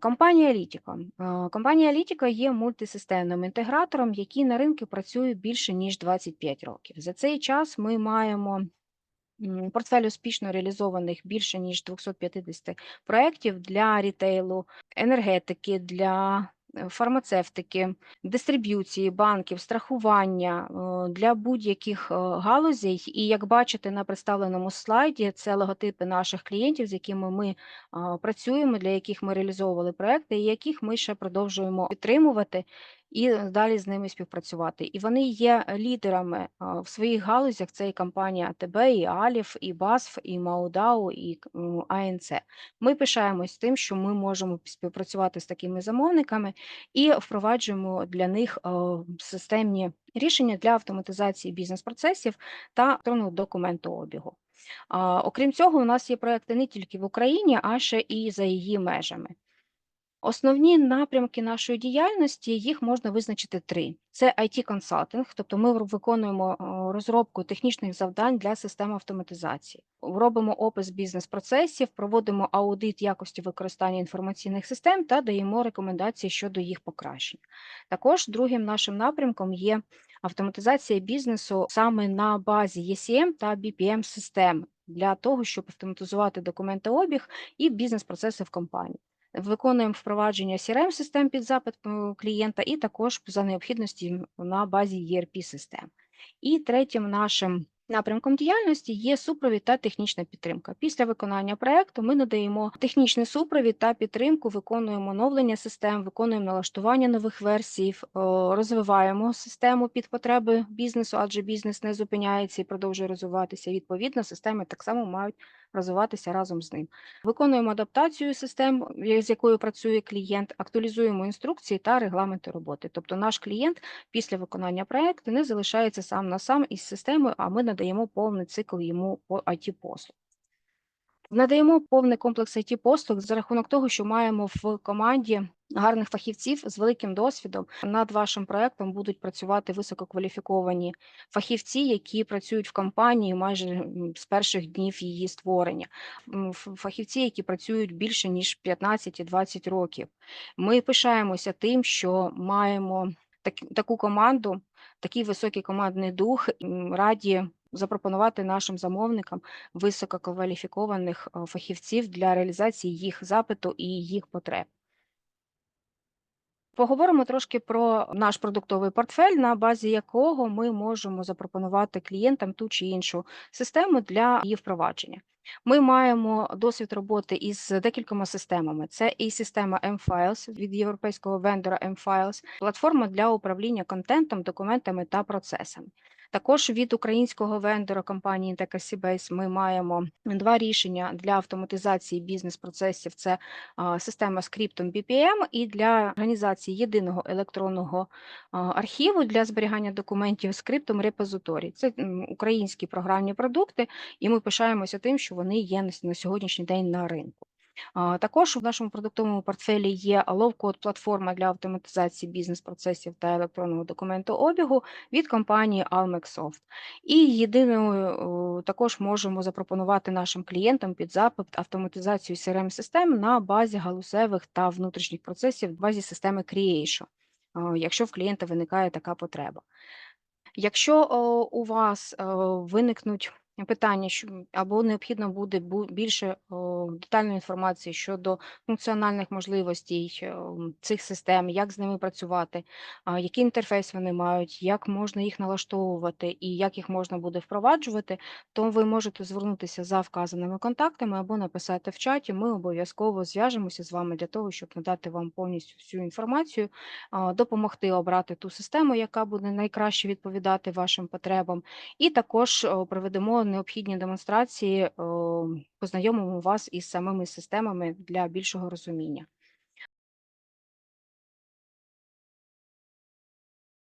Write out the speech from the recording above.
Компанія Літіка. Е, Компанія Літіка є мультисистемним інтегратором, який на ринку працює більше ніж 25 років. За цей час ми маємо портфель успішно реалізованих більше ніж 250 проєктів для рітейлу, енергетики, для фармацевтики, дистриб'юції, банків, страхування е, для будь-яких е, галузей. І як бачите на представленому слайді, це логотипи наших клієнтів, з якими ми працюємо, для яких ми реалізовували проекти, і яких ми ще продовжуємо підтримувати і далі з ними співпрацювати. І вони є лідерами в своїх галузях. Це і компанія АТБ, і Аліф, і БАСФ, і Маудау, і АНЦ. Ми пишаємось тим, що ми можемо співпрацювати з такими замовниками і впроваджуємо для них системні рішення для автоматизації бізнес-процесів та електронного документообігу. Окрім цього, у нас є проекти не тільки в Україні, а ще і за її межами. Основні напрямки нашої діяльності їх можна визначити три: це it консалтинг тобто ми виконуємо розробку технічних завдань для систем автоматизації, робимо опис бізнес-процесів, проводимо аудит якості використання інформаційних систем та даємо рекомендації щодо їх покращень. Також другим нашим напрямком є автоматизація бізнесу саме на базі ECM та BPM систем для того, щоб автоматизувати документообіг і бізнес-процеси в компанії. Виконуємо впровадження crm систем під запит е, клієнта, і також за необхідності на базі ERP систем. І третім нашим напрямком діяльності є супровід та технічна підтримка. Після виконання проекту ми надаємо технічний супровід та підтримку, виконуємо оновлення систем, виконуємо налаштування нових версій, розвиваємо систему під потреби бізнесу, адже бізнес не зупиняється і продовжує розвиватися. Відповідно, системи так само мають розвиватися разом з ним. Виконуємо адаптацію систем, е, з якою працює клієнт, актуалізуємо інструкції та регламенти роботи. Тобто наш клієнт після виконання проекту не залишається сам на сам із системою, а ми надаємо повний цикл йому по it послуг. Надаємо повний комплекс it послуг за рахунок того, що маємо в команді гарних фахівців з великим досвідом. Над вашим проектом будуть працювати висококваліфіковані фахівці, які працюють в компанії майже з перших днів її створення. Фахівці, які працюють більше ніж 15 і 20 років. Ми пишаємося тим, що маємо так- таку команду, такий високий командний дух. Раді запропонувати нашим замовникам висококваліфікованих е, фахівців для реалізації їх запиту і їх потреб. Поговоримо трошки про наш продуктовий портфель, на базі якого ми можемо запропонувати клієнтам ту чи іншу систему для її впровадження. Ми маємо досвід роботи із декількома системами. Це і система M-Files від європейського вендора M-Files, платформа для управління контентом, документами та процесами. Також від українського вендора компанії Inteca ми маємо два рішення для автоматизації бізнес-процесів. Це система з криптом BPM і для організації єдиного електронного архіву для зберігання документів з криптом репозиторій. Це українські програмні продукти, і ми пишаємося тим, що вони є на сьогоднішній день на ринку. Також в нашому продуктовому портфелі є low-code платформа для автоматизації бізнес-процесів та електронного документообігу від компанії Almexsoft. І єдиною також можемо запропонувати нашим клієнтам під запит автоматизацію crm систем на базі галузевих та внутрішніх процесів, в базі системи Creation, якщо в клієнта виникає така потреба. Якщо у вас виникнуть питання, що або необхідно буде більше детальної інформації щодо функціональних можливостей е, цих систем, як з ними працювати, який інтерфейс вони мають, як можна їх налаштовувати і як їх можна буде впроваджувати, то ви можете звернутися за вказаними контактами або написати в чаті. Ми обов'язково зв'яжемося з вами для того, щоб надати вам повністю всю інформацію, допомогти обрати ту систему, яка буде найкраще відповідати вашим потребам, і також проведемо необхідні демонстрації, познайомимо вас із самими системами для більшого розуміння.